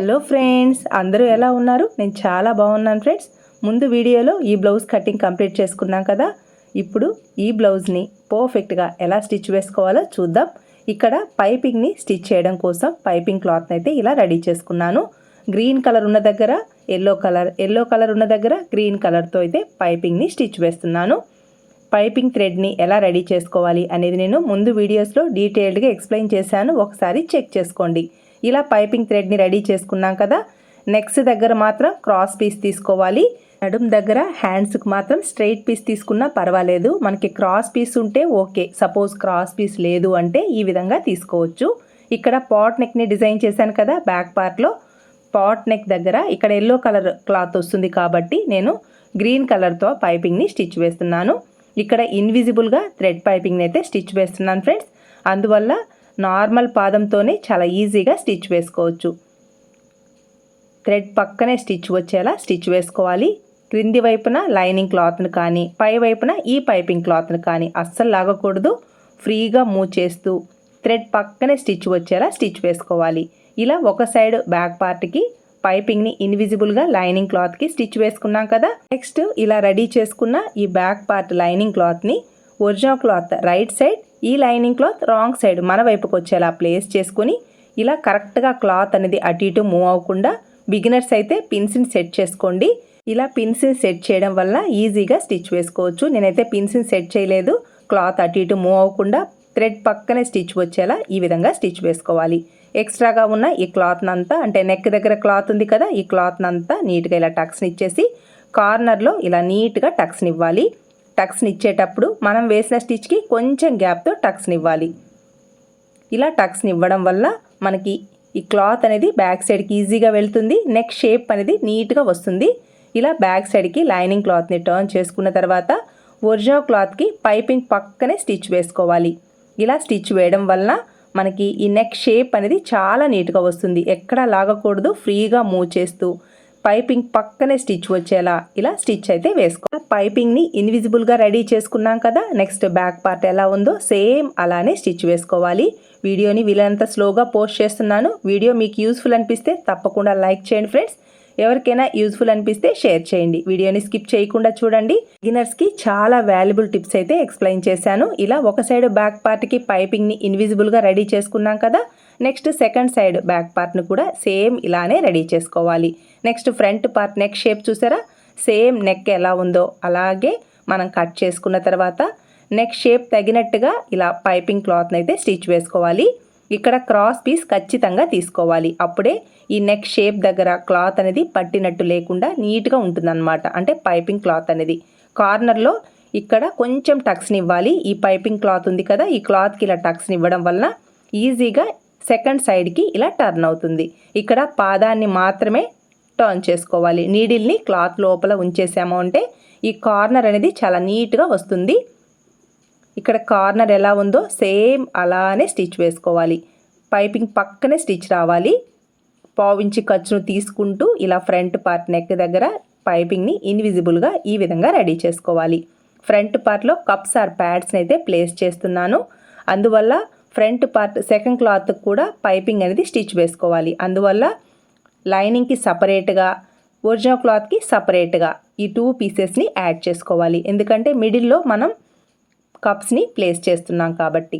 Hello friends అందరూ ఎలా ఉన్నారు? నేను చాలా బాగున్నాను ఫ్రెండ్స్. ముందు వీడియోలో ఈ బ్లౌజ్ కటింగ్ కంప్లీట్ చేసుకున్నాం కదా. ఇప్పుడు ఈ బ్లౌజ్ని పర్ఫెక్ట్గా ఎలా స్టిచ్ వేసుకోవాలో చూద్దాం. ఇక్కడ పైపింగ్ని స్టిచ్ చేయడం కోసం పైపింగ్ క్లాత్ని అయితే ఇలా రెడీ చేసుకున్నాను. గ్రీన్ కలర్ ఉన్న దగ్గర ఎల్లో కలర్ ఎల్లో కలర్ ఉన్న దగ్గర గ్రీన్ కలర్తో అయితే పైపింగ్ని స్టిచ్ వేస్తున్నాను. పైపింగ్ థ్రెడ్ని ఎలా రెడీ చేసుకోవాలి అనేది నేను ముందు వీడియోస్లో డీటెయిల్డ్గా ఎక్స్ప్లెయిన్ చేశాను. ఒకసారి చెక్ చేసుకోండి. ఇలా పైపింగ్ థ్రెడ్ని రెడీ చేసుకున్నాం కదా. నెక్స్ట్ దగ్గర మాత్రం క్రాస్ పీస్ తీసుకోవాలి. నడుం దగ్గర హ్యాండ్స్కి మాత్రం స్ట్రైట్ పీస్ తీసుకున్నా పర్వాలేదు. మనకి క్రాస్ పీస్ ఉంటే ఓకే. సపోజ్ క్రాస్ పీస్ లేదు అంటే ఈ విధంగా తీసుకోవచ్చు. ఇక్కడ పాట్ నెక్ని డిజైన్ చేశాను కదా బ్యాక్ పార్ట్లో పాట్ నెక్ దగ్గర ఇక్కడ ఎల్లో కలర్ క్లాత్ వస్తుంది కాబట్టి నేను గ్రీన్ కలర్తో పైపింగ్ని స్టిచ్ వేస్తున్నాను. ఇక్కడ ఇన్విజిబుల్గా థ్రెడ్ పైపింగ్ని అయితే స్టిచ్ వేస్తున్నాను ఫ్రెండ్స్. అందువల్ల నార్మల్ పాదంతోనే చాలా ఈజీగా స్టిచ్ వేసుకోవచ్చు. థ్రెడ్ పక్కనే స్టిచ్ వచ్చేలా స్టిచ్ వేసుకోవాలి. క్రింది వైపున లైనింగ్ క్లాత్ను కానీ పై వైపున ఈ పైపింగ్ క్లాత్ను కానీ అస్సలు లాగకూడదు. ఫ్రీగా మూవ్ చేస్తూ థ్రెడ్ పక్కనే స్టిచ్ వచ్చేలా స్టిచ్ వేసుకోవాలి. ఇలా ఒక సైడ్ బ్యాక్ పార్ట్కి పైపింగ్ని ఇన్విజిబుల్గా లైనింగ్ క్లాత్కి స్టిచ్ వేసుకున్నాం కదా. నెక్స్ట్ ఇలా రెడీ చేసుకున్న ఈ బ్యాక్ పార్ట్ లైనింగ్ క్లాత్ని ఒరిజినల్ క్లాత్ రైట్ సైడ్ ఈ లైనింగ్ క్లాత్ రాంగ్ సైడ్. మన వైపుకి వచ్చేలా ప్లేస్ చేసుకుని ఇలా కరెక్ట్గా క్లాత్ అనేది అటు ఇటు మూవ్ అవ్వకుండా బిగినర్స్ అయితే పిన్స్ని సెట్ చేసుకోండి. ఇలా పిన్స్ని సెట్ చేయడం వల్ల ఈజీగా స్టిచ్ వేసుకోవచ్చు. నేనైతే పిన్స్ని సెట్ చేయలేదు. క్లాత్ అటు ఇటు మూవ్ అవ్వకుండా థ్రెడ్ పక్కనే స్టిచ్ వచ్చేలా ఈ విధంగా స్టిచ్ వేసుకోవాలి. ఎక్స్ట్రాగా ఉన్న ఈ క్లాత్నంతా అంటే నెక్ దగ్గర క్లాత్ ఉంది కదా ఈ క్లాత్ని అంతా నీట్గా ఇలా టక్స్ని ఇచ్చేసి కార్నర్లో ఇలా నీట్గా టక్స్ని ఇవ్వాలి. టక్స్ని ఇచ్చేటప్పుడు మనం వేసిన స్టిచ్కి కొంచెం గ్యాప్తో టక్స్ని ఇవ్వాలి. ఇలా టక్స్ని ఇవ్వడం వల్ల మనకి ఈ క్లాత్ అనేది బ్యాక్ సైడ్కి ఈజీగా వెళ్తుంది నెక్ షేప్ అనేది నీట్గా వస్తుంది. ఇలా బ్యాక్ సైడ్కి లైనింగ్ క్లాత్ని టర్న్ చేసుకున్న తర్వాత ఒరిజినల్ క్లాత్కి పైపింగ్ పక్కనే స్టిచ్ వేసుకోవాలి. ఇలా స్టిచ్ వేయడం వలన మనకి ఈ నెక్ షేప్ అనేది చాలా నీట్గా వస్తుంది. ఎక్కడా లాగకూడదు ఫ్రీగా మూవ్ చేస్తూ పైపింగ్ పక్కనే స్టిచ్ వచ్చేలా ఇలా స్టిచ్ అయితే వేసుకో. పైపింగ్ని ఇన్విజిబుల్గా రెడీ చేసుకున్నాం కదా నెక్స్ట్ బ్యాక్ పార్ట్ ఎలా ఉందో సేమ్ అలానే స్టిచ్ వేసుకోవాలి. వీడియోని వీలంత స్లోగా పోస్ట్ చేస్తున్నాను. వీడియో మీకు యూస్ఫుల్ అనిపిస్తే తప్పకుండా లైక్ చేయండి ఫ్రెండ్స్. ఎవరికైనా యూజ్ఫుల్ అనిపిస్తే షేర్ చేయండి. వీడియోని స్కిప్ చేయకుండా చూడండి. బిగినర్స్కి చాలా వాల్యుబుల్ టిప్స్ అయితే ఎక్స్ప్లెయిన్ చేశాను. ఇలా ఒక సైడ్ బ్యాక్ పార్ట్కి పైపింగ్ని ఇన్విజిబుల్గా రెడీ చేసుకున్నాం కదా నెక్స్ట్ సెకండ్ సైడ్ బ్యాక్ పార్ట్ను కూడా సేమ్ ఇలానే రెడీ చేసుకోవాలి. Next front part neck shape చూసారా? సేమ్ నెక్ ఎలా ఉందో అలాగే మనం కట్ చేసుకున్న తర్వాత నెక్ షేప్ తగినట్టుగా ఇలా పైపింగ్ క్లాత్ని అయితే స్టిచ్ వేసుకోవాలి. ఇక్కడ క్రాస్ పీస్ ఖచ్చితంగా తీసుకోవాలి. అప్పుడే ఈ నెక్ షేప్ దగ్గర క్లాత్ అనేది పట్టినట్టు లేకుండా నీట్గా ఉంటుందన్నమాట. అంటే పైపింగ్ క్లాత్ అనేది. కార్నర్లో ఇక్కడ కొంచెం టక్స్ని ఇవ్వాలి. ఈ పైపింగ్ క్లాత్ ఉంది కదా ఈ క్లాత్కి ఇలా టక్స్ని ఇవ్వడం వలన ఈజీగా సెకండ్ సైడ్కి ఇలా టర్న్ అవుతుంది. ఇక్కడ పాదాన్ని మాత్రమే టర్న్ చేసుకోవాలి. నీడిల్ని క్లాత్ లోపల ఉంచేసాము అంటే ఈ కార్నర్ అనేది చాలా నీట్గా వస్తుంది. ఇక్కడ కార్నర్ ఎలా ఉందో సేమ్ అలానే స్టిచ్ వేసుకోవాలి. పైపింగ్ పక్కనే స్టిచ్ రావాలి. పావించి ఖర్చును తీసుకుంటూ ఇలా ఫ్రంట్ పార్ట్ నెక్ దగ్గర పైపింగ్ని ఇన్విజిబుల్గా ఈ విధంగా రెడీ చేసుకోవాలి. ఫ్రంట్ పార్ట్లో కప్స్ ఆర్ ప్యాడ్స్ని అయితే ప్లేస్ చేస్తున్నాను. అందువల్ల ఫ్రంట్ పార్ట్ సెకండ్ క్లాత్ కూడా పైపింగ్ అనేది స్టిచ్ వేసుకోవాలి. అందువల్ల లైనింగ్కి సపరేట్గా ఒరిజినల్ క్లాత్కి సపరేట్గా ఈ టూ పీసెస్ని యాడ్ చేసుకోవాలి. ఎందుకంటే మిడిల్లో మనం కప్స్ని ప్లేస్ చేస్తున్నాం కాబట్టి.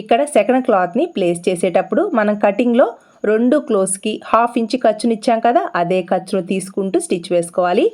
ఇక్కడ సెకండ్ క్లాత్ని ప్లేస్ చేసేటప్పుడు మనం కటింగ్లో రెండు క్లోజ్కి హాఫ్ ఇంచ్ ఖర్చునిచ్చాం కదా అదే ఖర్చును తీసుకుంటూ స్టిచ్ వేసుకోవాలి.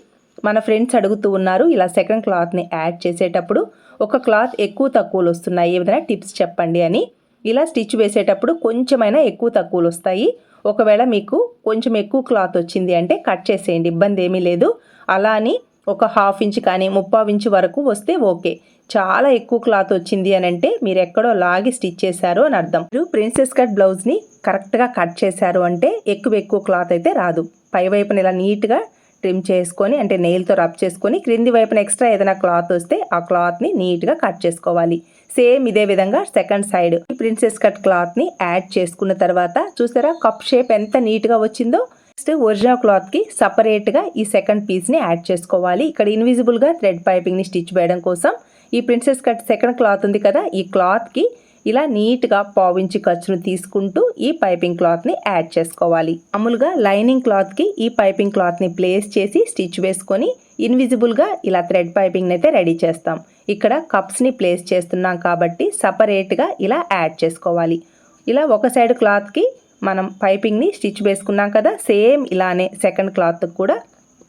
మన ఫ్రెండ్స్ అడుగుతూ ఉన్నారు ఇలా సెకండ్ క్లాత్ని యాడ్ చేసేటప్పుడు ఒక క్లాత్ ఎక్కువ తక్కువలు వస్తున్నాయి. ఏదైనా టిప్స్ చెప్పండి అని. ఇలా స్టిచ్ వేసేటప్పుడు కొంచెమైనా ఎక్కువ తక్కువలు వస్తాయి. ఒకవేళ మీకు కొంచెం ఎక్కువ క్లాత్ వచ్చింది అంటే కట్ చేసేయండి. ఇబ్బంది ఏమీ లేదు. అలా అని ఒక హాఫ్ ఇంచ్ కానీ ముప్పావు ఇంచ్ వరకు వస్తే ఓకే. చాలా ఎక్కువ క్లాత్ వచ్చింది అని అంటే మీరు ఎక్కడో లాగి స్టిచ్ చేశారు అని అర్థం. మీరు ప్రిన్సెస్ కట్ బ్లౌజ్ని కరెక్ట్గా కట్ చేశారు అంటే ఎక్కువ ఎక్కువ క్లాత్ అయితే రాదు. పై వైపున ఇలా నీట్గా ట్రిమ్ చేసుకొని అంటే నెయిల్తో రబ్ చేసుకొని క్రింది వైపున ఎక్స్ట్రా ఏదైనా క్లాత్ వస్తే ఆ క్లాత్ని నీట్గా కట్ చేసుకోవాలి. సేమ్ ఇదే విధంగా సెకండ్ సైడ్ ప్రిన్సెస్ కట్ క్లాత్ని యాడ్ చేసుకున్న తర్వాత చూసారా కప్ షేప్ ఎంత నీట్గా వచ్చిందో? నెక్స్ట్ ఒరిజినల్ క్లాత్కి సపరేట్గా ఈ సెకండ్ పీస్ని యాడ్ చేసుకోవాలి. ఇక్కడ ఇన్విజిబుల్గా థ్రెడ్ పైపింగ్ని స్టిచ్ వేయడం కోసం. ఈ ప్రిన్సెస్ కట్ సెకండ్ క్లాత్ ఉంది కదా ఈ క్లాత్కి ఇలా నీట్గా పావించి ఖర్చును తీసుకుంటూ ఈ పైపింగ్ క్లాత్ని యాడ్ చేసుకోవాలి. అమలుగా లైనింగ్ క్లాత్కి ఈ పైపింగ్ క్లాత్ని ప్లేస్ చేసి స్టిచ్ వేసుకొని ఇన్విజిబుల్గా ఇలా థ్రెడ్ పైపింగ్ని అయితే రెడీ చేస్తాం. ఇక్కడ కప్స్ని ప్లేస్ చేస్తున్నాం కాబట్టి సపరేట్గా ఇలా యాడ్ చేసుకోవాలి. ఇలా ఒక సైడ్ క్లాత్కి మనం పైపింగ్ని స్టిచ్ వేసుకున్నాం కదా సేమ్ ఇలానే సెకండ్ క్లాత్ కూడా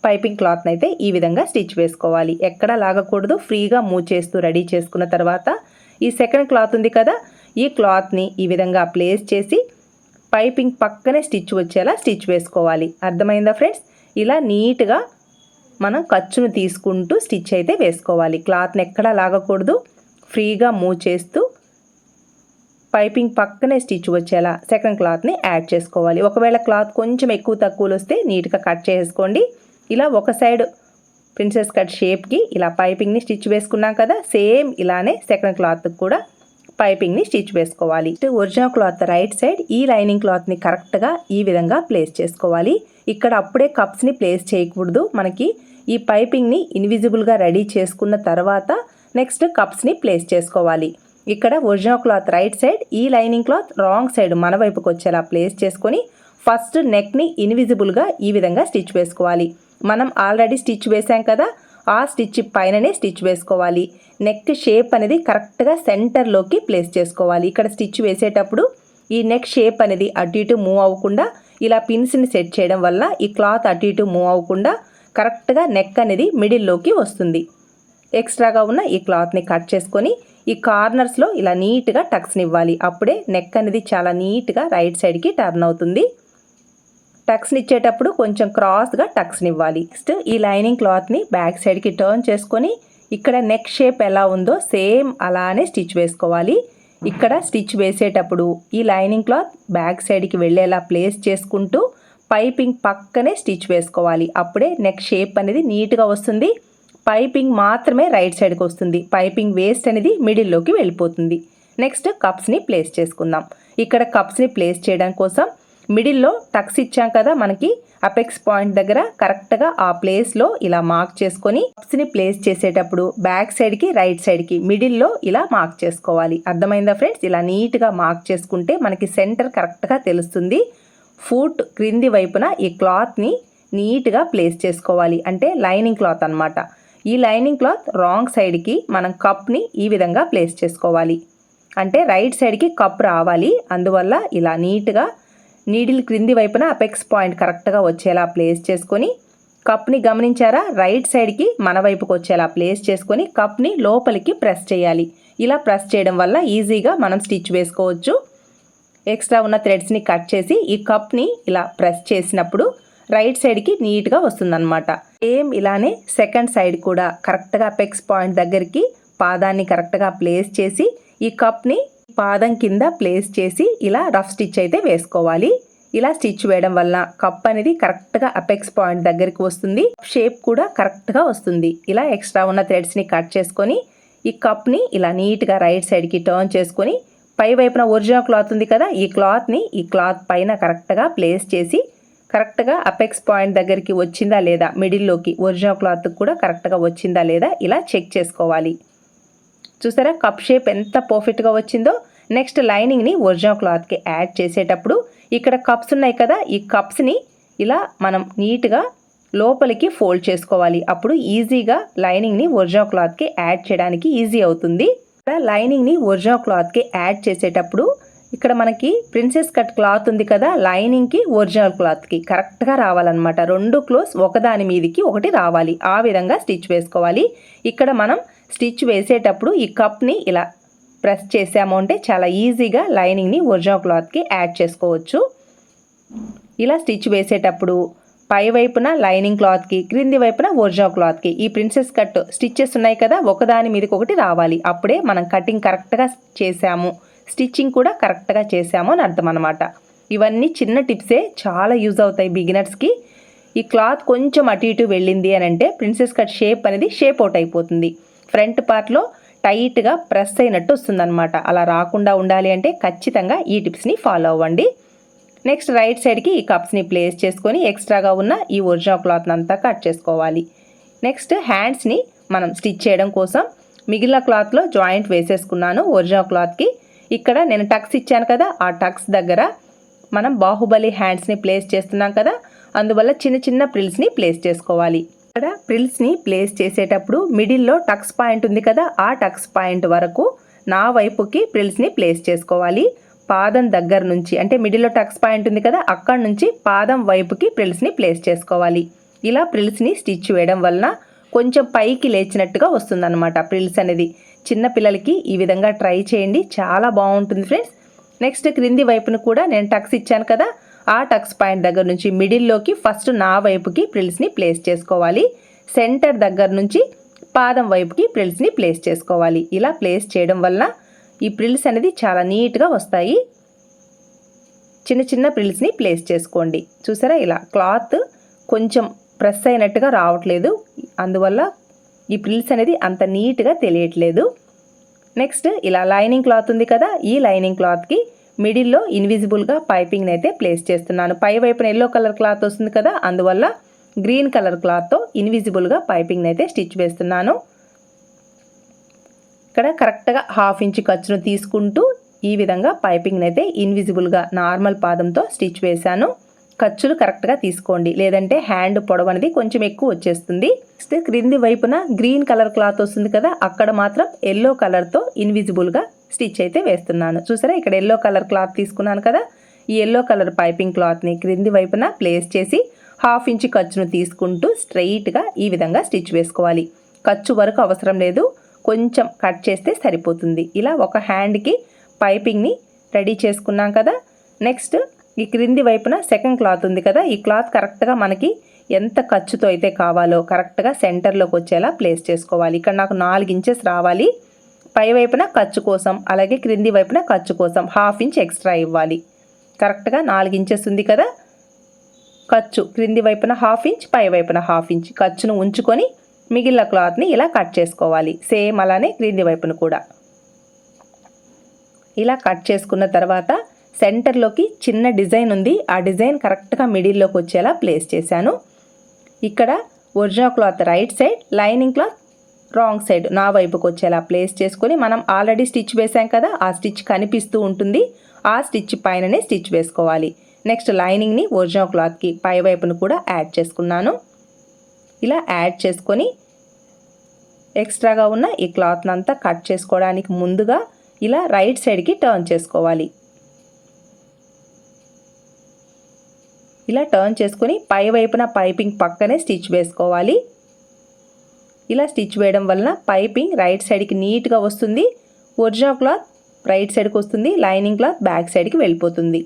పైపింగ్ క్లాత్ని అయితే ఈ విధంగా స్టిచ్ వేసుకోవాలి. ఎక్కడ లాగకూడదు ఫ్రీగా మూవ్ చేస్తూ రెడీ చేసుకున్న తర్వాత ఈ సెకండ్ క్లాత్ ఉంది కదా ఈ క్లాత్ని ఈ విధంగా ప్లేస్ చేసి పైపింగ్ పక్కనే స్టిచ్ వచ్చేలా స్టిచ్ వేసుకోవాలి. అర్థమైందా ఫ్రెండ్స్? ఇలా నీట్గా మనం ఖర్చును తీసుకుంటూ స్టిచ్ అయితే వేసుకోవాలి. క్లాత్ని ఎక్కడా లాగకూడదు. ఫ్రీగా మూవ్ చేస్తూ పైపింగ్ పక్కనే స్టిచ్ వచ్చేలా సెకండ్ క్లాత్ని యాడ్ చేసుకోవాలి. ఒకవేళ క్లాత్ కొంచెం ఎక్కువ తక్కువలు వస్తే నీట్గా కట్ చేసుకోండి. ఇలా ఒక సైడ్ ప్రిన్సెస్ కట్ షేప్కి ఇలా పైపింగ్ని స్టిచ్ వేసుకున్నాం కదా సేమ్ ఇలానే సెకండ్ క్లాత్కి కూడా పైపింగ్ని స్టిచ్ వేసుకోవాలి. ఒరిజినల్ క్లాత్ రైట్ సైడ్ ఈ లైనింగ్ క్లాత్ని కరెక్ట్గా ఈ విధంగా ప్లేస్ చేసుకోవాలి. ఇక్కడ అప్పుడే కప్స్ని ప్లేస్ చేయకూడదు. మనకి ఈ పైపింగ్ని ఇన్విజిబుల్గా రెడీ చేసుకున్న తర్వాత నెక్స్ట్ కప్స్ని ప్లేస్ చేసుకోవాలి. ఇక్కడ ఒరిజినల్ క్లాత్ రైట్ సైడ్ ఈ లైనింగ్ క్లాత్ రాంగ్ సైడ్ మన వైపుకి వచ్చేలా ప్లేస్ చేసుకొని ఫస్ట్ నెక్ని ఇన్విజిబుల్గా ఈ విధంగా స్టిచ్ వేసుకోవాలి. మనం ఆల్రెడీ స్టిచ్ వేసాం కదా ఆ స్టిచ్ పైననే స్టిచ్ వేసుకోవాలి. నెక్ షేప్ అనేది కరెక్ట్గా సెంటర్లోకి ప్లేస్ చేసుకోవాలి. ఇక్కడ స్టిచ్ వేసేటప్పుడు ఈ నెక్ షేప్ అనేది అటు ఇటు మూవ్ అవ్వకుండా ఇలా పిన్స్ని సెట్ చేయడం వల్ల ఈ క్లాత్ అటు ఇటు మూవ్ అవ్వకుండా కరెక్ట్గా నెక్ అనేది మిడిల్లోకి వస్తుంది. ఎక్స్ట్రాగా ఉన్న ఈ క్లాత్ని కట్ చేసుకొని ఈ కార్నర్స్లో ఇలా నీట్గా టక్స్ని ఇవ్వాలి. అప్పుడే నెక్ అనేది చాలా నీట్గా రైట్ సైడ్కి టర్న్ అవుతుంది. టక్స్ని ఇచ్చేటప్పుడు కొంచెం క్రాస్గా టక్స్ని ఇవ్వాలి. నెక్స్ట్ ఈ లైనింగ్ క్లాత్ని బ్యాక్ సైడ్కి టర్న్ చేసుకొని ఇక్కడ నెక్ షేప్ ఎలా ఉందో సేమ్ అలానే స్టిచ్ వేసుకోవాలి. ఇక్కడ స్టిచ్ వేసేటప్పుడు ఈ లైనింగ్ క్లాత్ బ్యాక్ సైడ్కి వెళ్ళేలా ప్లేస్ చేసుకుంటూ పైపింగ్ పక్కనే స్టిచ్ వేసుకోవాలి. అప్పుడే నెక్ షేప్ అనేది నీట్గా వస్తుంది. పైపింగ్ మాత్రమే రైట్ సైడ్కి వస్తుంది. పైపింగ్ వేస్ట్ అనేది మిడిల్లోకి వెళ్ళిపోతుంది. నెక్స్ట్ కప్స్ని ప్లేస్ చేసుకుందాం. ఇక్కడ కప్స్ని ప్లేస్ చేయడం కోసం మిడిల్లో టక్స్ ఇచ్చాం కదా మనకి. అపెక్స్ పాయింట్ దగ్గర కరెక్ట్గా ఆ ప్లేస్లో ఇలా మార్క్ చేసుకొని కప్స్ని ప్లేస్ చేసేటప్పుడు బ్యాక్ సైడ్కి రైట్ సైడ్కి మిడిల్లో ఇలా మార్క్ చేసుకోవాలి. అర్థమైందా ఫ్రెండ్స్? ఇలా నీట్గా మార్క్ చేసుకుంటే మనకి సెంటర్ కరెక్ట్గా తెలుస్తుంది. ఫుట్ క్రింది వైపున ఈ క్లాత్ని నీట్గా ప్లేస్ చేసుకోవాలి. అంటే లైనింగ్ క్లాత్ అనమాట ఈ లైనింగ్ క్లాత్ రాంగ్ సైడ్కి మనం కప్ని ఈ విధంగా ప్లేస్ చేసుకోవాలి. అంటే రైట్ సైడ్కి కప్ రావాలి. అందువల్ల ఇలా నీట్గా నీడిల్ క్రింది వైపున అపెక్స్ పాయింట్ కరెక్ట్గా వచ్చేలా ప్లేస్ చేసుకొని కప్ని గమనించారా? రైట్ సైడ్కి మన వైపుకి వచ్చేలా ప్లేస్ చేసుకొని కప్ని లోపలికి ప్రెస్ చేయాలి. ఇలా ప్రెస్ చేయడం వల్ల ఈజీగా మనం స్టిచ్ వేసుకోవచ్చు. ఎక్స్ట్రా ఉన్న థ్రెడ్స్ని కట్ చేసి ఈ కప్ని ఇలా ప్రెస్ చేసినప్పుడు రైట్ సైడ్కి నీట్గా వస్తుందన్నమాట. సేమ్ ఇలానే సెకండ్ సైడ్ కూడా కరెక్ట్గా పెక్స్ పాయింట్ దగ్గరికి పాదాన్ని కరెక్ట్గా ప్లేస్ చేసి ఈ కప్ని పాదం కింద ప్లేస్ చేసి ఇలా రఫ్ స్టిచ్ అయితే వేసుకోవాలి. ఇలా స్టిచ్ వేయడం వల్ల కప్ అనేది కరెక్ట్గా అపెక్స్ పాయింట్ దగ్గరికి వస్తుంది. షేప్ కూడా కరెక్ట్గా వస్తుంది. ఇలా ఎక్స్ట్రా ఉన్న థ్రెడ్స్ని కట్ చేసుకొని ఈ కప్ని ఇలా నీట్గా రైట్ సైడ్కి టర్న్ చేసుకొని పై వైపున ఒరిజినల్ క్లాత్ ఉంది కదా ఈ క్లాత్ని ఈ క్లాత్ పైన కరెక్ట్గా ప్లేస్ చేసి కరెక్ట్గా అపెక్స్ పాయింట్ దగ్గరికి వచ్చిందా లేదా మిడిల్లోకి ఒరిజినల్ క్లాత్ కూడా కరెక్ట్గా వచ్చిందా లేదా ఇలా చెక్ చేసుకోవాలి. చూసారా? కప్ షేప్ ఎంత పర్ఫెక్ట్గా వచ్చిందో. నెక్స్ట్ లైనింగ్ని ఒరిజినల్ క్లాత్కి యాడ్ చేసేటప్పుడు ఇక్కడ కప్స్ ఉన్నాయి కదా ఈ కప్స్ని ఇలా మనం నీట్గా లోపలికి ఫోల్డ్ చేసుకోవాలి. అప్పుడు ఈజీగా లైనింగ్ని ఒరిజినల్ క్లాత్కి యాడ్ చేయడానికి ఈజీ అవుతుంది. ఇక్కడ లైనింగ్ని ఒరిజినల్ క్లాత్కి యాడ్ చేసేటప్పుడు ఇక్కడ మనకి ప్రిన్సెస్ కట్ క్లాత్ ఉంది కదా లైనింగ్కి ఒరిజినల్ క్లాత్కి కరెక్ట్గా రావాలన్నమాట. రెండు క్లోజ్ ఒకదాని మీదికి ఒకటి రావాలి. ఆ విధంగా స్టిచ్ వేసుకోవాలి. ఇక్కడ మనం స్టిచ్ వేసేటప్పుడు ఈ కప్ని ఇలా ప్రెస్ చేసాము అంటే చాలా ఈజీగా లైనింగ్ని ఒరిజినల్ క్లాత్కి యాడ్ చేసుకోవచ్చు. ఇలా స్టిచ్ వేసేటప్పుడు పై వైపున లైనింగ్ క్లాత్కి క్రింది వైపున ఒరిజినల్ క్లాత్కి ఈ ప్రిన్సెస్ కట్ స్టిచ్చెస్ ఉన్నాయి కదా ఒకదాని మీదకి ఒకటి రావాలి. అప్పుడే మనం కటింగ్ కరెక్ట్గా చేసాము. స్టిచ్చింగ్ కూడా కరెక్ట్గా చేసాము అని అర్థం అనమాట ఇవన్నీ చిన్న టిప్సే చాలా యూజ్ అవుతాయి బిగినర్స్కి. ఈ క్లాత్ కొంచెం అటు ఇటు వెళ్ళింది అని అంటే ప్రిన్సెస్ కట్ షేప్ అనేది షేప్ అవుట్ అయిపోతుంది. ఫ్రంట్ పార్ట్లో టైట్గా ప్రెస్ అయినట్టు వస్తుందన్నమాట. అలా రాకుండా ఉండాలి అంటే ఖచ్చితంగా ఈ టిప్స్ని ఫాలో అవ్వండి. నెక్స్ట్ రైట్ సైడ్కి ఈ కప్స్ని ప్లేస్ చేసుకొని ఎక్స్ట్రాగా ఉన్న ఈ ఒరిజినల్ క్లాత్ని అంతా కట్ చేసుకోవాలి. నెక్స్ట్ హ్యాండ్స్ని మనం స్టిచ్ చేయడం కోసం మిగిలిన క్లాత్లో జాయింట్ వేసేసుకున్నాను ఒరిజినల్ క్లాత్కి. ఇక్కడ నేను టక్స్ ఇచ్చాను కదా ఆ టక్స్ దగ్గర మనం బాహుబలి హ్యాండ్స్ని ప్లేస్ చేస్తున్నాం కదా అందువల్ల చిన్న చిన్న ప్రిల్స్ని ప్లేస్ చేసుకోవాలి. ఇక్కడ ప్రిల్స్ని ప్లేస్ చేసేటప్పుడు మిడిల్లో టక్స్ పాయింట్ ఉంది కదా ఆ టక్స్ పాయింట్ వరకు నా వైపుకి ప్రిల్స్ని ప్లేస్ చేసుకోవాలి. పాదం దగ్గర నుంచి అంటే మిడిల్లో టక్స్ పాయింట్ ఉంది కదా అక్కడ నుంచి పాదం వైపుకి ప్రిల్స్ని ప్లేస్ చేసుకోవాలి. ఇలా ప్రిల్స్ని స్టిచ్ వేయడం వలన కొంచెం పైకి లేచినట్టుగా వస్తుందన్నమాట ప్రిల్స్ అనేది. చిన్న పిల్లలకి ఈ విధంగా ట్రై చేయండి చాలా బాగుంటుంది ఫ్రెండ్స్ నెక్స్ట్ క్రింది వైపును కూడా నేను టక్స్ ఇచ్చాను కదా ఆ టక్స్ పాయింట్ దగ్గర నుంచి మిడిల్లోకి ఫస్ట్ నా వైపుకి ప్రిల్స్ని ప్లేస్ చేసుకోవాలి. సెంటర్ దగ్గర నుంచి పాదం వైపుకి ప్రిల్స్ని ప్లేస్ చేసుకోవాలి. ఇలా ప్లేస్ చేయడం వలన ఈ ప్రిల్స్ అనేది చాలా నీట్గా వస్తాయి. చిన్న చిన్న ప్రిల్స్ని ప్లేస్ చేసుకోండి. చూసారా? ఇలా క్లాత్ కొంచెం ప్రెస్ అయినట్టుగా రావట్లేదు. అందువల్ల ఈ ప్రిల్స్ అనేది అంత నీట్గా తెలియట్లేదు. నెక్స్ట్ ఇలా లైనింగ్ క్లాత్ ఉంది కదా? ఈ లైనింగ్ క్లాత్కి మిడిల్లో ఇన్విజిబుల్గా పైపింగ్ని అయితే ప్లేస్ చేస్తున్నాను. పై వైపున ఎల్లో కలర్ క్లాత్ వస్తుంది కదా అందువల్ల గ్రీన్ కలర్ క్లాత్తో ఇన్విజిబుల్గా పైపింగ్ని అయితే స్టిచ్ వేస్తున్నాను. ఇక్కడ కరెక్ట్గా హాఫ్ ఇంచ్ ఖర్చును తీసుకుంటూ ఈ విధంగా పైపింగ్ని అయితే ఇన్విజిబుల్గా నార్మల్ పాదంతో స్టిచ్ వేశాను. ఖర్చులు కరెక్ట్గా తీసుకోండి. లేదంటే హ్యాండ్ పొడవు అనేది కొంచెం ఎక్కువ వచ్చేస్తుంది. నెక్స్ట్ క్రింది వైపున గ్రీన్ కలర్ క్లాత్ వస్తుంది కదా అక్కడ మాత్రం ఎల్లో కలర్తో ఇన్విజిబుల్గా స్టిచ్ అయితే వేస్తున్నాను. చూసారా? ఇక్కడ ఎల్లో కలర్ క్లాత్ తీసుకున్నాను కదా? ఈ ఎల్లో కలర్ పైపింగ్ క్లాత్ని క్రింది వైపున ప్లేస్ చేసి హాఫ్ ఇంచ్ ఖర్చును తీసుకుంటూ స్ట్రైట్గా ఈ విధంగా స్టిచ్ వేసుకోవాలి. ఖర్చు వరకు అవసరం లేదు. కొంచెం కట్ చేస్తే సరిపోతుంది. ఇలా ఒక హ్యాండ్కి పైపింగ్ని రెడీ చేసుకున్నాం కదా? నెక్స్ట్ ఈ క్రింది వైపున సెకండ్ క్లాత్ ఉంది కదా? ఈ క్లాత్ కరెక్ట్గా మనకి ఎంత ఖర్చుతో అయితే కావాలో కరెక్ట్గా సెంటర్లోకి వచ్చేలా ప్లేస్ చేసుకోవాలి. ఇక్కడ నాకు నాలుగు ఇంచెస్ రావాలి. పై వైపున ఖర్చు కోసం అలాగే క్రింది వైపున ఖర్చు కోసం హాఫ్ ఇంచ్ ఎక్స్ట్రా ఇవ్వాలి. కరెక్ట్గా నాలుగు ఇంచెస్ ఉంది కదా? ఖర్చు క్రింది వైపున హాఫ్ ఇంచ్ పై వైపున హాఫ్ ఇంచ్ ఖర్చును ఉంచుకొని మిగిలిన క్లాత్ని ఇలా కట్ చేసుకోవాలి. సేమ్ అలానే క్రింది వైపున కూడా. ఇలా కట్ చేసుకున్న తర్వాత సెంటర్లోకి చిన్న డిజైన్ ఉంది. ఆ డిజైన్ కరెక్ట్గా మిడిల్లోకి వచ్చేలా ప్లేస్ చేశాను. ఇక్కడ original cloth right side lining cloth wrong side నా వైపుకి వచ్చేలా ప్లేస్ చేసుకొని మనం ఆల్రెడీ స్టిచ్ వేసాం కదా ఆ స్టిచ్ కనిపిస్తూ ఉంటుంది. ఆ స్టిచ్ పైననే స్టిచ్ వేసుకోవాలి. నెక్స్ట్ లైనింగ్ని ఒరిజినల్ క్లాత్కి పై వైపును కూడా యాడ్ చేసుకున్నాను. ఇలా యాడ్ చేసుకొని ఎక్స్ట్రాగా ఉన్న ఈ క్లాత్ని అంతా కట్ చేసుకోవడానికి ముందుగా ఇలా రైట్ సైడ్కి టర్న్ చేసుకోవాలి. ఇలా టర్న్ చేసుకొని పై వైపున పైపింగ్ పక్కనే స్టిచ్ వేసుకోవాలి. ఇలా స్టిచ్ వేయడం వలన పైపింగ్ రైట్ సైడ్కి నీట్గా వస్తుంది. ఒరిజినల్ క్లాత్ రైట్ సైడ్కి వస్తుంది. లైనింగ్ క్లాత్ బ్యాక్ సైడ్కి వెళ్ళిపోతుంది.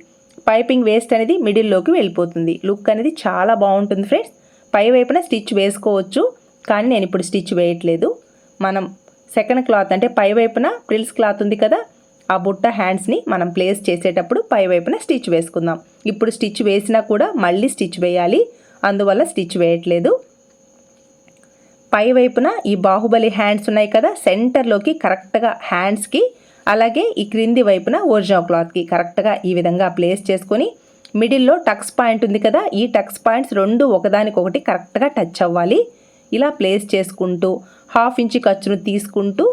పైపింగ్ వేస్ట్ అనేది మిడిల్లోకి వెళ్ళిపోతుంది. లుక్ అనేది చాలా బాగుంటుంది ఫ్రెండ్స్. పై వైపున స్టిచ్ వేసుకోవచ్చు. కానీ నేను ఇప్పుడు స్టిచ్ వేయట్లేదు. మనం సెకండ్ క్లాత్ అంటే పై వైపున ప్రిల్స్ క్లాత్ ఉంది కదా ఆ బుట్ట హ్యాండ్స్ని మనం ప్లేస్ చేసేటప్పుడు పై వైపున స్టిచ్ వేసుకుందాం. ఇప్పుడు స్టిచ్ వేసినా కూడా మళ్ళీ స్టిచ్ వేయాలి. అందువల్ల స్టిచ్ వేయట్లేదు. పై వైపున ఈ బాహుబలి హ్యాండ్స్ ఉన్నాయి కదా సెంటర్లోకి కరెక్ట్గా హ్యాండ్స్కి అలాగే ఈ క్రింది వైపున ఒరిజినల్ క్లాత్కి కరెక్ట్గా ఈ విధంగా ప్లేస్ చేసుకొని మిడిల్లో టక్స్ పాయింట్ ఉంది కదా ఈ టక్స్ పాయింట్స్ రెండు ఒకదానికొకటి కరెక్ట్గా టచ్ అవ్వాలి. ఇలా ప్లేస్ చేసుకుంటూ హాఫ్ ఇంచ్ ఖర్చును తీసుకుంటూ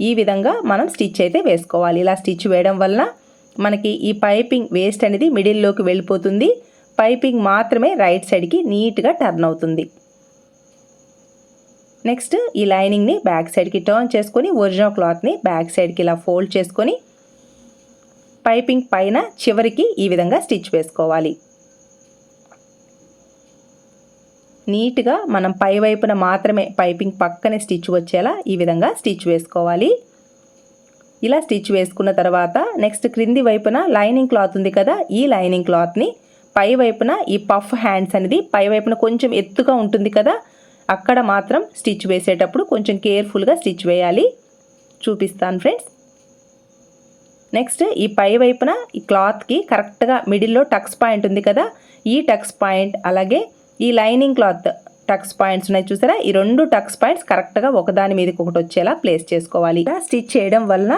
ఈ విధంగా మనం స్టిచ్ అయితే వేసుకోవాలి. ఇలా స్టిచ్ వేయడం వలన మనకి ఈ పైపింగ్ వేస్ట్ అనేది మిడిల్లోకి వెళ్ళిపోతుంది. పైపింగ్ మాత్రమే రైట్ సైడ్కి నీట్గా టర్న్ అవుతుంది. నెక్స్ట్ ఈ లైనింగ్ని బ్యాక్ సైడ్కి టర్న్ చేసుకొని ఒరిజినల్ క్లాత్ని బ్యాక్ సైడ్కి ఇలా ఫోల్డ్ చేసుకొని పైపింగ్ పైన చివరికి ఈ విధంగా స్టిచ్ వేసుకోవాలి. నీట్గా మనం పై వైపున మాత్రమే పైపింగ్ పక్కనే స్టిచ్ వచ్చేలా ఈ విధంగా స్టిచ్ వేసుకోవాలి. ఇలా స్టిచ్ వేసుకున్న తర్వాత నెక్స్ట్ క్రింది వైపున లైనింగ్ క్లాత్ ఉంది కదా ఈ లైనింగ్ క్లాత్ని పై వైపున ఈ పఫ్ హ్యాండ్స్ అనేది పై వైపున కొంచెం ఎత్తుగా ఉంటుంది కదా అక్కడ మాత్రం స్టిచ్ వేసేటప్పుడు కొంచెం కేర్ఫుల్గా స్టిచ్ వేయాలి. చూపిస్తాను ఫ్రెండ్స్. నెక్స్ట్ ఈ పై వైపున ఈ క్లాత్కి కరెక్ట్గా మిడిల్లో టక్స్ పాయింట్ ఉంది కదా ఈ టక్స్ పాయింట్ అలాగే ఈ లైనింగ్ క్లాత్ టక్స్ పాయింట్స్ ఉన్నాయి చూసారా? ఈ రెండు టక్స్ పాయింట్స్ కరెక్ట్గా ఒకదాని మీదకి ఒకటి వచ్చేలా ప్లేస్ చేసుకోవాలి. ఇలా స్టిచ్ చేయడం వలన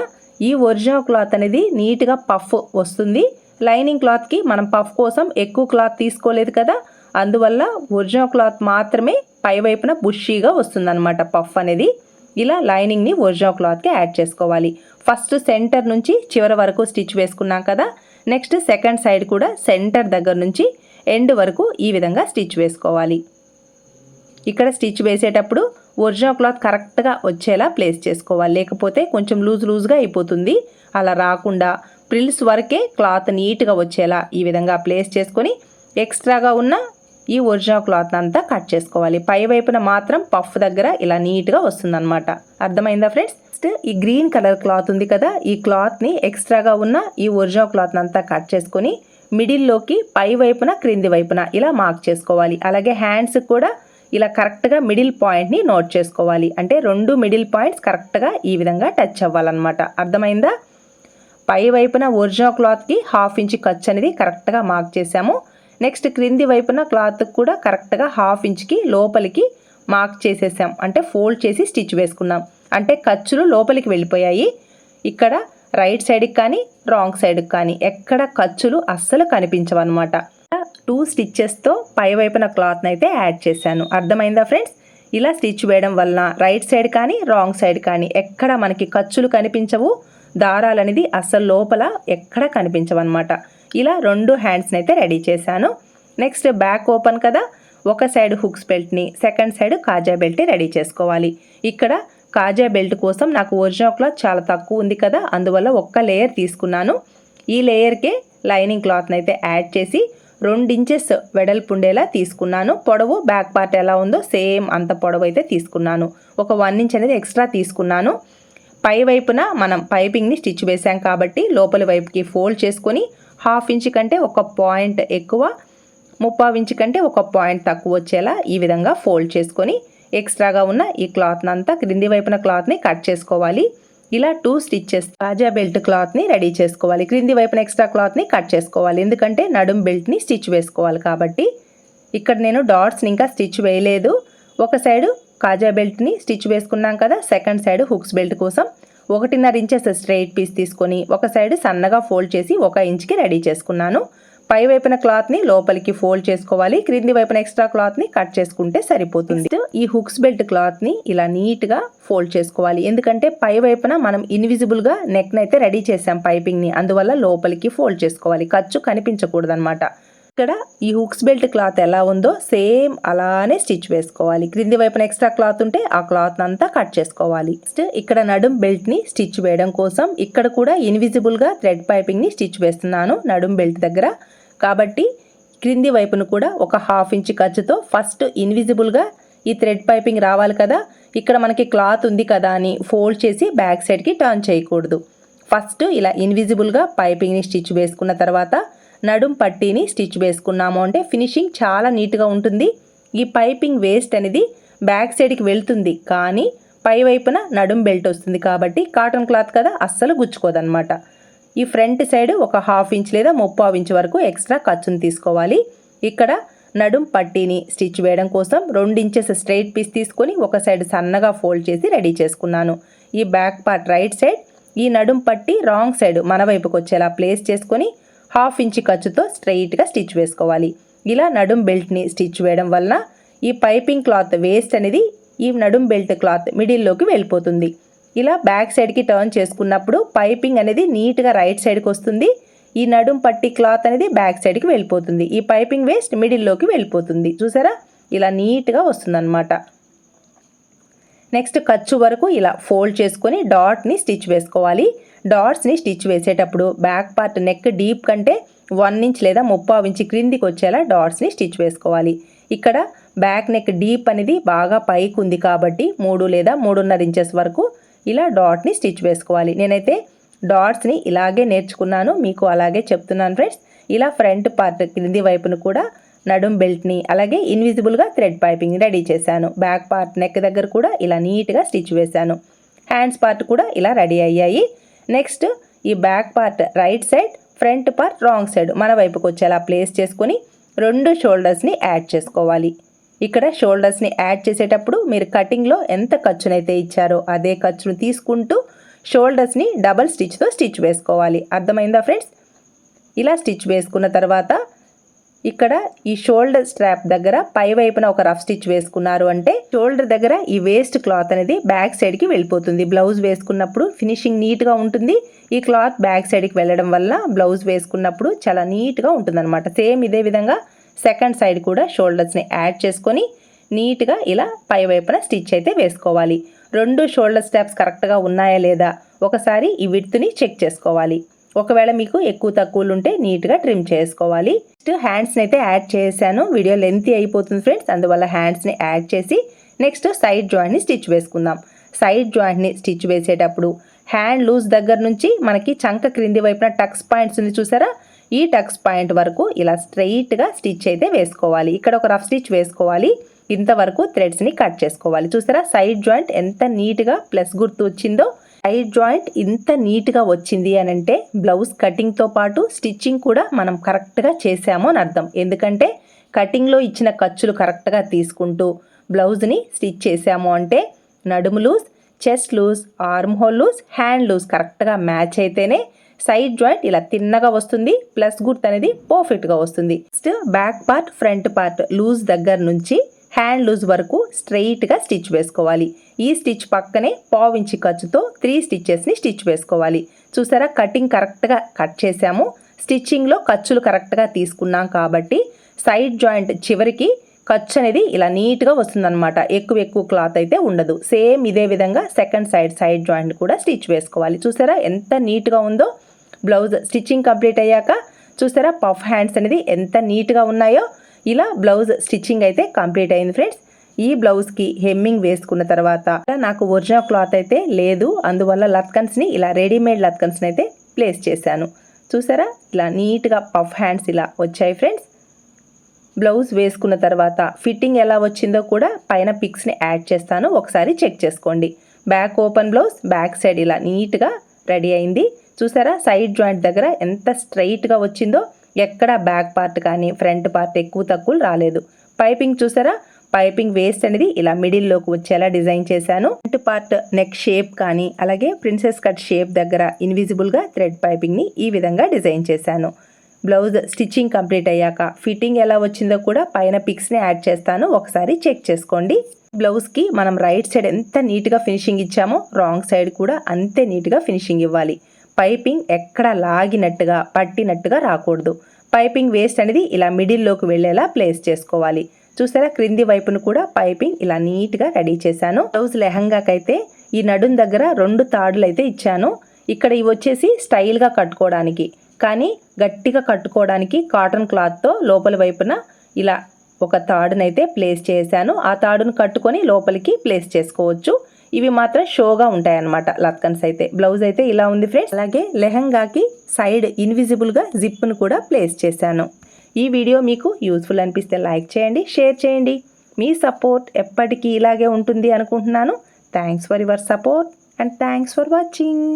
ఈ ఒరిజినల్ క్లాత్ అనేది నీట్గా పఫ్ వస్తుంది. లైనింగ్ క్లాత్కి మనం పఫ్ కోసం ఎక్కువ క్లాత్ తీసుకోలేదు కదా అందువల్ల ఒరిజినల్ క్లాత్ మాత్రమే పై వైపున బుషీగా వస్తుందన్నమాట పఫ్ అనేది. ఇలా లైనింగ్ని ఒరిజినల్ క్లాత్కి యాడ్ చేసుకోవాలి. ఫస్ట్ సెంటర్ నుంచి చివరి వరకు స్టిచ్ వేసుకున్నాం కదా. నెక్స్ట్ సెకండ్ సైడ్ కూడా సెంటర్ దగ్గర నుంచి ఎండ్ వరకు ఈ విధంగా స్టిచ్ వేసుకోవాలి. ఇక్కడ స్టిచ్ వేసేటప్పుడు ఒరిజినల్ క్లాత్ కరెక్ట్గా వచ్చేలా ప్లేస్ చేసుకోవాలి. లేకపోతే కొంచెం లూజ్ లూజ్గా అయిపోతుంది. అలా రాకుండా ప్రిల్స్ వరకే క్లాత్ నీట్గా వచ్చేలా ఈ విధంగా ప్లేస్ చేసుకొని ఎక్స్ట్రాగా ఉన్న ఈ ఒరిజినల్ క్లాత్ అంతా కట్ చేసుకోవాలి. పై వైపున మాత్రం పఫ్ దగ్గర ఇలా నీట్గా వస్తుందన్నమాట. అర్థమైందా ఫ్రెండ్స్? నెక్స్ట్ ఈ గ్రీన్ కలర్ క్లాత్ ఉంది కదా ఈ క్లాత్ని ఎక్స్ట్రాగా ఉన్న ఈ ఒరిజినల్ క్లాత్ అంతా కట్ చేసుకొని మిడిల్లోకి పై వైపున క్రింది వైపున ఇలా మార్క్ చేసుకోవాలి. అలాగే హ్యాండ్స్ కూడా ఇలా కరెక్ట్గా మిడిల్ పాయింట్ని నోట్ చేసుకోవాలి. అంటే రెండు మిడిల్ పాయింట్స్ కరెక్ట్గా ఈ విధంగా టచ్ అవ్వాలన్నమాట. అర్థమైందా? పై వైపున ఒరిజినల్ క్లాత్కి హాఫ్ ఇంచ్ ఖర్చు అనేది కరెక్ట్గా మార్క్ చేసాము నెక్స్ట్ క్రింది వైపున క్లాత్ కూడా కరెక్ట్గా హాఫ్ ఇంచ్కి లోపలికి మార్క్ చేసేసాం. అంటే ఫోల్డ్ చేసి స్టిచ్ వేసుకున్నాం. అంటే ఖర్చులు లోపలికి వెళ్ళిపోయాయి. ఇక్కడ రైట్ సైడ్కి కానీ రాంగ్ సైడ్కి కానీ ఎక్కడ ఖర్చులు అస్సలు కనిపించవన్నమాట టూ స్టిచ్చెస్తో పై వైపున క్లాత్ని అయితే యాడ్ చేశాను. అర్థమైందా ఫ్రెండ్స్? ఇలా స్టిచ్ వేయడం వలన రైట్ సైడ్ కానీ రాంగ్ సైడ్ కానీ ఎక్కడ మనకి ఖర్చులు కనిపించవు. దారాలు అనేది అస్సలు లోపల ఎక్కడ కనిపించవన్నమాట ఇలా రెండు హ్యాండ్స్ని అయితే రెడీ చేశాను. నెక్స్ట్ బ్యాక్ ఓపెన్ కదా ఒక సైడ్ హుక్స్ బెల్ట్ని సెకండ్ సైడ్ కాజా బెల్ట్ రెడీ చేసుకోవాలి. ఇక్కడ కాజా బెల్ట్ కోసం నాకు ఒరిజినల్ క్లాత్ చాలా తక్కువ ఉంది కదా అందువల్ల ఒక్క లేయర్ తీసుకున్నాను. ఈ లేయర్కే లైనింగ్ క్లాత్ని అయితే యాడ్ చేసి రెండు ఇంచెస్ వెడల్పు ఉండేలా తీసుకున్నాను. పొడవు బ్యాక్ పార్ట్ ఎలా ఉందో సేమ్ అంత పొడవు అయితే తీసుకున్నాను. ఒక వన్ ఇంచ్ అనేది ఎక్స్ట్రా తీసుకున్నాను. పై వైపున మనం పైపింగ్ని స్టిచ్ వేసాం కాబట్టి లోపలి వైపుకి ఫోల్డ్ చేసుకొని హాఫ్ ఇంచ్ కంటే ఒక పాయింట్ ఎక్కువ ముప్పావు ఇంచ్ కంటే ఒక పాయింట్ తక్కువ వచ్చేలా ఈ విధంగా ఫోల్డ్ చేసుకొని ఎక్స్ట్రాగా ఉన్న ఈ క్లాత్ని అంతా క్రింది వైపున క్లాత్ని కట్ చేసుకోవాలి. ఇలా టూ స్టిచ్చెస్ తాజా బెల్ట్ క్లాత్ని రెడీ చేసుకోవాలి. క్రింది వైపున ఎక్స్ట్రా క్లాత్ని కట్ చేసుకోవాలి. ఎందుకంటే నడుం బెల్ట్ని స్టిచ్ వేసుకోవాలి కాబట్టి. ఇక్కడ నేను డాట్స్ని ఇంకా స్టిచ్ వేయలేదు. ఒక సైడు కాజా బెల్ట్ని స్టిచ్ వేసుకున్నాం కదా సెకండ్ సైడ్ హుక్స్ బెల్ట్ కోసం. ఒకటిన్నర ఇంచెస్ స్ట్రైట్ పీస్ తీసుకొని ఒక సైడ్ సన్నగా ఫోల్డ్ చేసి ఒక ఇంచ్కి రెడీ చేసుకున్నాను. పై వైపున క్లాత్ని లోపలికి ఫోల్డ్ చేసుకోవాలి. క్రింది వైపున ఎక్స్ట్రా క్లాత్ని కట్ చేసుకుంటే సరిపోతుంది. ఈ హుక్స్ బెల్ట్ క్లాత్ని ఇలా నీట్గా ఫోల్డ్ చేసుకోవాలి. ఎందుకంటే పై వైపున మనం ఇన్విజిబుల్గా నెక్ని అయితే రెడీ చేసాం పైపింగ్ని. అందువల్ల లోపలికి ఫోల్డ్ చేసుకోవాలి. ఖర్చు కనిపించకూడదు అనమాట ఇక్కడ ఈ హుక్స్ బెల్ట్ క్లాత్ ఎలా ఉందో సేమ్ అలానే స్టిచ్ వేసుకోవాలి. క్రింది వైపున ఎక్స్ట్రా క్లాత్ ఉంటే ఆ క్లాత్ అంతా కట్ చేసుకోవాలి. నెక్స్ట్ ఇక్కడ నడుం బెల్ట్ని స్టిచ్ వేయడం కోసం ఇక్కడ కూడా ఇన్విజిబుల్గా థ్రెడ్ పైపింగ్ని స్టిచ్ వేస్తున్నాను నడుం బెల్ట్ దగ్గర. కాబట్టి క్రింది వైపును కూడా ఒక హాఫ్ ఇంచ్ ఖర్చుతో ఫస్ట్ ఇన్విజిబుల్గా ఈ థ్రెడ్ పైపింగ్ రావాలి కదా. ఇక్కడ మనకి క్లాత్ ఉంది కదా అని ఫోల్డ్ చేసి బ్యాక్ సైడ్కి టర్న్ చేయకూడదు. ఫస్ట్ ఇలా ఇన్విజిబుల్గా పైపింగ్ని స్టిచ్ వేసుకున్న తర్వాత నడుం పట్టీని స్టిచ్ వేసుకున్నాము. అంటే ఫినిషింగ్ చాలా నీట్గా ఉంటుంది. ఈ పైపింగ్ వేస్ట్ అనేది బ్యాక్ సైడ్కి వెళ్తుంది. కానీ పై వైపున నడుం బెల్ట్ వస్తుంది కాబట్టి కాటన్ క్లాత్ కదా అస్సలు గుచ్చుకోదన్నమాట. ఈ ఫ్రంట్ సైడ్ ఒక హాఫ్ ఇంచ్ లేదా ముప్పావు ఇంచ్ వరకు ఎక్స్ట్రా ఖర్చును తీసుకోవాలి. ఇక్కడ నడుం పట్టీని స్టిచ్ వేయడం కోసం రెండు ఇంచెస్ స్ట్రైట్ పీస్ తీసుకొని ఒక సైడ్ సన్నగా ఫోల్డ్ చేసి రెడీ చేసుకున్నాను. ఈ బ్యాక్ పార్ట్ రైట్ సైడ్ ఈ నడుం పట్టి రాంగ్ సైడ్ మన వైపుకి వచ్చేలా ప్లేస్ చేసుకొని హాఫ్ ఇంచ్ ఖర్చుతో స్ట్రైట్గా స్టిచ్ వేసుకోవాలి. ఇలా నడుం బెల్ట్ని స్టిచ్ వేయడం వలన ఈ పైపింగ్ క్లాత్ వేస్ట్ అనేది ఈ నడుం బెల్ట్ క్లాత్ మిడిల్లోకి వెళ్ళిపోతుంది. ఇలా బ్యాక్ సైడ్కి టర్న్ చేసుకున్నప్పుడు పైపింగ్ అనేది నీట్గా రైట్ సైడ్కి వస్తుంది. ఈ నడుం పట్టి క్లాత్ అనేది బ్యాక్ సైడ్కి వెళ్ళిపోతుంది. ఈ పైపింగ్ వేస్ట్ మిడిల్లోకి వెళ్ళిపోతుంది. చూసారా? ఇలా నీట్గా వస్తుందన్నమాట. నెక్స్ట్ ఖర్చు వరకు ఇలా ఫోల్డ్ చేసుకొని డాట్ని స్టిచ్ వేసుకోవాలి. డాట్స్ని స్టిచ్ వేసేటప్పుడు బ్యాక్ పార్ట్ నెక్ డీప్ కంటే వన్ ఇంచ్ లేదా ముప్పావు ఇంచ్ క్రిందికి వచ్చేలా డాట్స్ని స్టిచ్ వేసుకోవాలి. ఇక్కడ బ్యాక్ నెక్ డీప్ అనేది బాగా పైకి ఉంది కాబట్టి మూడు లేదా మూడున్నర ఇంచెస్ వరకు ఇలా డాట్ని స్టిచ్ వేసుకోవాలి. నేనైతే డాట్స్ని ఇలాగే నేర్చుకున్నాను మీకు అలాగే చెప్తున్నాను ఫ్రెండ్స్ ఇలా ఫ్రంట్ పార్ట్ క్రింది వైపును కూడా నడుం బెల్ట్ని అలాగే ఇన్విజిబుల్గా థ్రెడ్ పైపింగ్ రెడీ చేశాను. బ్యాక్ పార్ట్ నెక్ దగ్గర కూడా ఇలా నీట్గా స్టిచ్ వేశాను. హ్యాండ్స్ పార్ట్ కూడా ఇలా రెడీ అయ్యాయి. నెక్స్ట్ ఈ back part right side front part wrong side మన వైపుకు వచ్చేలా ప్లేస్ చేసుకుని రెండు షోల్డర్స్ని యాడ్ చేసుకోవాలి. ఇక్కడ షోల్డర్స్ని యాడ్ చేసేటప్పుడు మీరు కటింగ్లో ఎంత ఖర్చునైతే ఇచ్చారో అదే ఖర్చును తీసుకుంటూ షోల్డర్స్ని డబల్ స్టిచ్తో స్టిచ్ వేసుకోవాలి. అర్థమైందా ఫ్రెండ్స్ ఇలా స్టిచ్ వేసుకున్న తర్వాత ఇక్కడ ఈ షోల్డర్ స్ట్రాప్ దగ్గర పై వైపున ఒక రఫ్ స్టిచ్ వేసుకున్నారు అంటే షోల్డర్ దగ్గర ఈ వేస్ట్ క్లాత్ అనేది బ్యాక్ సైడ్కి వెళ్ళిపోతుంది. బ్లౌజ్ వేసుకున్నప్పుడు ఫినిషింగ్ నీట్గా ఉంటుంది. ఈ క్లాత్ బ్యాక్ సైడ్కి వెళ్ళడం వల్ల బ్లౌజ్ వేసుకున్నప్పుడు చాలా నీట్గా ఉంటుందన్నమాట. సేమ్ ఇదే విధంగా సెకండ్ సైడ్ కూడా షోల్డర్స్ని యాడ్ చేసుకొని నీట్గా ఇలా పై వైపున స్టిచ్ అయితే వేసుకోవాలి. రెండు షోల్డర్ స్టాప్స్ కరెక్ట్గా ఉన్నాయా లేదా? ఒకసారి ఈ విడ్త్ని చెక్ చేసుకోవాలి. ఒకవేళ మీకు ఎక్కువ తక్కువలు ఉంటే నీట్గా ట్రిమ్ చేసుకోవాలి. నెక్స్ట్ హ్యాండ్స్ని అయితే యాడ్ చేశాను. వీడియో లెంతీ అయిపోతుంది ఫ్రెండ్స్. అందువల్ల హ్యాండ్స్ని యాడ్ చేసి నెక్స్ట్ సైడ్ జాయింట్ని స్టిచ్ వేసుకుందాం. సైడ్ జాయింట్ని స్టిచ్ వేసేటప్పుడు హ్యాండ్ లూజ్ దగ్గర నుంచి మనకి చంక క్రింది వైపున టక్స్ పాయింట్స్ ఉంది చూసారా? ఈ టక్స్ పాయింట్ వరకు ఇలా స్ట్రైట్గా స్టిచ్ అయితే వేసుకోవాలి. ఇక్కడ ఒక రఫ్ స్టిచ్ వేసుకోవాలి. ఇంతవరకు థ్రెడ్స్ని కట్ చేసుకోవాలి. చూసారా? సైడ్ జాయింట్ ఎంత నీట్గా ప్లస్ గుర్తు వచ్చిందో సైడ్ జాయింట్ ఇంత నీట్గా వచ్చింది అని అంటే బ్లౌజ్ కటింగ్తో పాటు స్టిచ్చింగ్ కూడా మనం కరెక్ట్గా చేసాము అని అర్థం. ఎందుకంటే కటింగ్లో ఇచ్చిన ఖర్చులు కరెక్ట్గా తీసుకుంటూ బ్లౌజ్ని స్టిచ్ చేసాము అంటే నడుము loose chest loose arm hole loose hand loose కరెక్ట్గా మ్యాచ్ అయితేనే సైడ్ జాయింట్ ఇలా తిన్నగా వస్తుంది ప్లస్ గుర్త్ అనేది పర్ఫెక్ట్గా వస్తుంది. Next back part front part loose దగ్గర నుంచి హ్యాండ్ లూజ్ వరకు స్ట్రెయిట్గా స్టిచ్ వేసుకోవాలి. ఈ స్టిచ్ పక్కనే పావించి ఖర్చుతో త్రీ స్టిచ్చెస్ని స్టిచ్ వేసుకోవాలి. చూసారా? కటింగ్ కరెక్ట్గా కట్ చేసాము స్టిచ్చింగ్లో ఖర్చులు కరెక్ట్గా తీసుకున్నాం కాబట్టి సైడ్ జాయింట్ చివరికి ఖర్చు అనేది ఇలా నీట్గా వస్తుందన్నమాట. ఎక్కువ ఎక్కువ క్లాత్ అయితే ఉండదు. సేమ్ ఇదే విధంగా సెకండ్ సైడ్ సైడ్ జాయింట్ కూడా స్టిచ్ వేసుకోవాలి. చూసారా? ఎంత నీట్గా ఉందో. బ్లౌజ్ స్టిచ్చింగ్ కంప్లీట్ అయ్యాక చూసారా? పఫ్ హ్యాండ్స్ అనేది ఎంత నీట్గా ఉన్నాయో. ఇలా బ్లౌజ్ స్టిచ్చింగ్ అయితే కంప్లీట్ అయింది ఫ్రెండ్స్. ఈ బ్లౌజ్కి హెమ్మింగ్ వేసుకున్న తర్వాత నాకు ఒరిజినల్ క్లాత్ అయితే లేదు. అందువల్ల లత్కన్స్ని ఇలా రెడీమేడ్ లత్కన్స్ని అయితే ప్లేస్ చేశాను. చూసారా? ఇలా నీట్గా పఫ్ హ్యాండ్స్ ఇలా వచ్చాయి ఫ్రెండ్స్. బ్లౌజ్ వేసుకున్న తర్వాత ఫిట్టింగ్ ఎలా వచ్చిందో కూడా పైన పిక్స్ని యాడ్ చేస్తాను. ఒకసారి చెక్ చేసుకోండి. Back open blouse back side ఇలా నీట్గా రెడీ అయింది. చూసారా? సైడ్ జాయింట్ దగ్గర ఎంత స్ట్రైట్గా వచ్చిందో ఎక్కడ బ్యాక్ పార్ట్ కానీ ఫ్రంట్ పార్ట్ ఎక్కువ తక్కువ రాలేదు. పైపింగ్ చూసారా? పైపింగ్ వేస్ట్ అనేది ఇలా మిడిల్లోకి వచ్చేలా డిజైన్ చేశాను. ఫ్రంట్ పార్ట్ నెక్ షేప్ కానీ అలాగే ప్రిన్సెస్ కట్ షేప్ దగ్గర ఇన్విజిబుల్గా థ్రెడ్ పైపింగ్ని ఈ విధంగా డిజైన్ చేశాను. బ్లౌజ్ స్టిచ్చింగ్ కంప్లీట్ అయ్యాక ఫిట్టింగ్ ఎలా వచ్చిందో కూడా పైన పిక్స్ని యాడ్ చేస్తాను. ఒకసారి చెక్ చేసుకోండి. బ్లౌజ్కి మనం రైట్ సైడ్ ఎంత నీట్గా ఫినిషింగ్ ఇచ్చామో రాంగ్ సైడ్ కూడా అంతే నీట్గా ఫినిషింగ్ ఇవ్వాలి. పైపింగ్ ఎక్కడ లాగినట్టుగా పట్టినట్టుగా రాకూడదు. పైపింగ్ వేస్ట్ అనేది ఇలా మిడిల్లోకి వెళ్ళేలా ప్లేస్ చేసుకోవాలి. చూసారా? క్రింది వైపును కూడా పైపింగ్ ఇలా నీట్గా రెడీ చేశాను. బ్లౌజ్ లెహంగాకైతే ఈ నడుం దగ్గర రెండు తాడులు అయితే ఇచ్చాను. ఇక్కడ ఇవి వచ్చేసి స్టైల్గా కట్టుకోవడానికి. కానీ గట్టిగా కట్టుకోవడానికి కాటన్ క్లాత్తో లోపల వైపున ఇలా ఒక తాడునైతే ప్లేస్ చేశాను. ఆ తాడును కట్టుకొని లోపలికి ప్లేస్ చేసుకోవచ్చు. ఇవి మాత్రం షోగా ఉంటాయన్నమాట లత్కన్స్ అయితే. బ్లౌజ్ అయితే ఇలా ఉంది ఫ్రెండ్స్. అలాగే లెహంగాకి సైడ్ ఇన్విజిబుల్గా జిప్ను కూడా ప్లేస్ చేశాను. ఈ వీడియో మీకు యూస్ఫుల్ అనిపిస్తే లైక్ చేయండి షేర్ చేయండి. మీ సపోర్ట్ ఎప్పటికీ ఇలాగే ఉంటుంది అనుకుంటున్నాను. Thanks for your support and thanks for watching